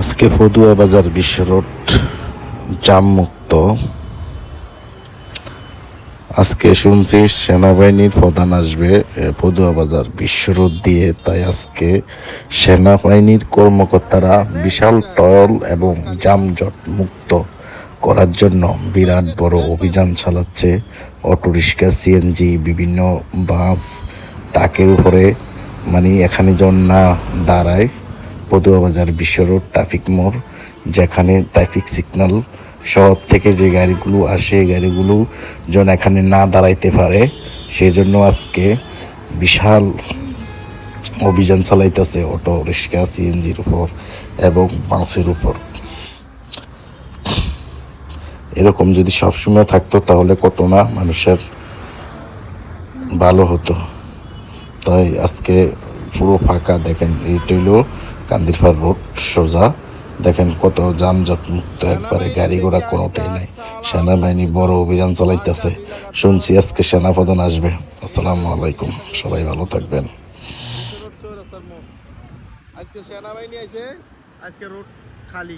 আজকে ফদুয়া বাজার বিশ্ব রোড জাম মুক্ত আজকে শুনছি সেনাবাহিনীর প্রধান আসবে এ, পদুয়া বাজার বিশ্ব রোড দিয়ে। তাই আজকে সেনাবাহিনীর কর্মকর্তারা বিশাল টল এবং যানজট মুক্ত করার জন্য বিরাট বড় অভিযান চালাচ্ছে। অটোরিক্সা সিএনজি বিভিন্ন বাস ট্রাকের উপরে মানে এখানে যেন না দাঁড়ায়। পদুয়া বাজার বিশ্ব রোড, ট্রাফিক মোড়, যেখানে ট্রাফিক সিগন্যাল শহর থেকে যে গাড়িগুলো আসে গাড়িগুলো যেন এখানে না দাঁড়াইতে পারে সেই জন্য আজকে বিশাল অভিযান চালাইতেছে অটো, রিক্সা, সিএনজির উপর এবং বাসের উপর। এরকম যদি সবসময় থাকতো তাহলে কত না মানুষের ভালো হতো। তাই আজকে পুরো ফাঁকা, দেখেন, এইটা হইল কান্দিরপার রোড সোজা। দেখেন কত যানজট মুক্ত, একবারে গাড়ি ঘোড়া কোনোটাই নাই। সেনাবাহিনী বড় অভিযান চালাইতেছে। শুনছি আজকে সেনাপ্রধান আসবে। আসসালামু আলাইকুম, সবাই ভালো থাকবেন। আজকে সেনাবাহিনী আছে আজকে রোড খালি।